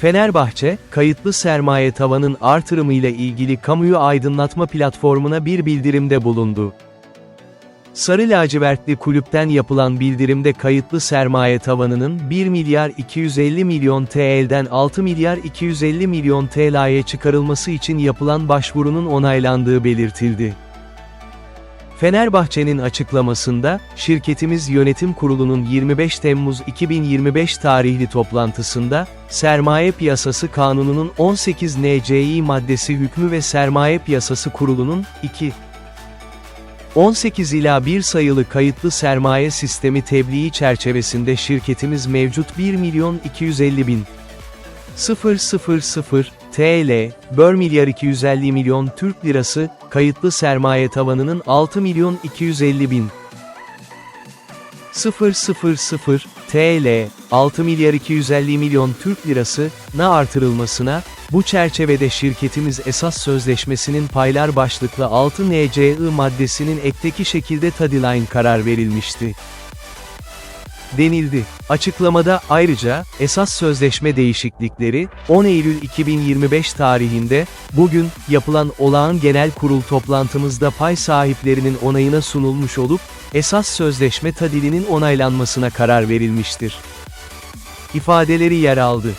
Fenerbahçe, kayıtlı sermaye tavanın artırımıyla ilgili kamuyu aydınlatma platformuna bir bildirimde bulundu. Sarı lacivertli kulüpten yapılan bildirimde kayıtlı sermaye tavanının 1 milyar 250 milyon TL'den 6 milyar 250 milyon TL'ye çıkarılması için yapılan başvurunun onaylandığı belirtildi. Fenerbahçe'nin açıklamasında, şirketimiz yönetim kurulunun 25 Temmuz 2025 tarihli toplantısında, Sermaye Piyasası Kanunu'nun 18 NCİ maddesi hükmü ve Sermaye Piyasası Kurulu'nun 2 18 ila 1 sayılı kayıtlı sermaye sistemi tebliği çerçevesinde şirketimiz mevcut 1 milyon 250 bin 000 TL, bör milyar 250 milyon Türk lirası, kayıtlı sermaye tavanının 6 milyon 250 bin. 000 TL, 6 milyar 250 milyon Türk lirası, na artırılmasına, bu çerçevede şirketimiz esas sözleşmesinin paylar başlıklı 6 NCI maddesinin ekteki şekilde tadiline karar verilmişti denildi. Açıklamada ayrıca, esas sözleşme değişiklikleri, 10 Eylül 2025 tarihinde, bugün, yapılan olağan genel kurul toplantımızda pay sahiplerinin onayına sunulmuş olup, esas sözleşme tadilinin onaylanmasına karar verilmiştir. ifadeleri yer aldı.